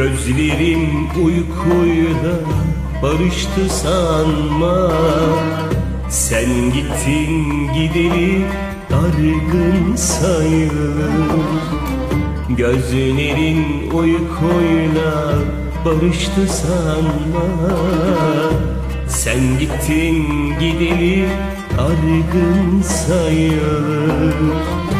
Gözlerim uykuyla barıştı sanma. Sen gittin gideli dargın sayılır. Gözlerin uykuyla barıştı sanma. Sen gittin gideli dargın sayılır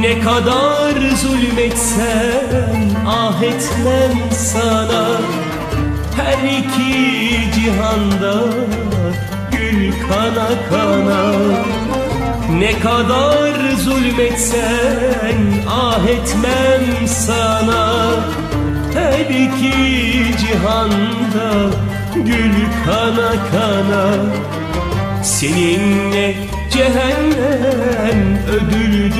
Ne kadar zulmetsem ah etmem sana. Her iki cihanda gül kana kana. Ne kadar zulmetsen ah etmem sana. Her iki cihanda gül kana kana. Seninle cehennem ödüldür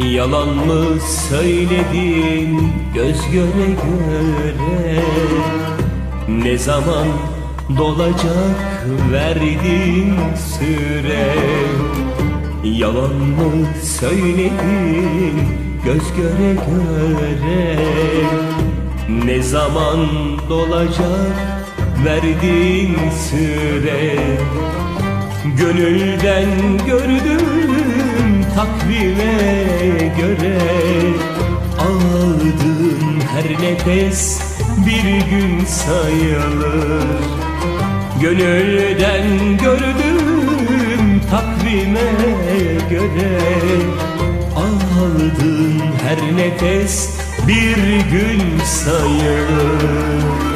Yalan mı söyledin göz göre göre? Ne zaman dolacak verdin süre? Yalan mı söyledin göz göre göre? Ne zaman dolacak verdin süre? Gönülden gördüm takvime göre Aldığım her nefes bir gün sayılır. Gönülden gördüm takvime göre Aldığım her nefes bir gün sayılır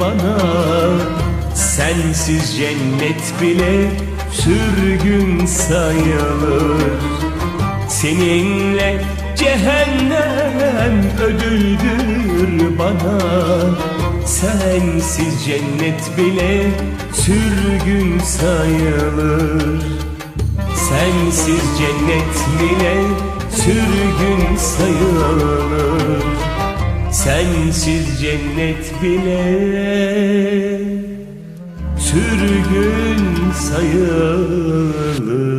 bana. Sensiz cennet bile sürgün sayılır. Seninle cehennem ödüldür bana. Sensiz cennet bile sürgün sayılır. Sensiz cennet bile sürgün sayılır Sensiz cennet bile sürgün sayılır.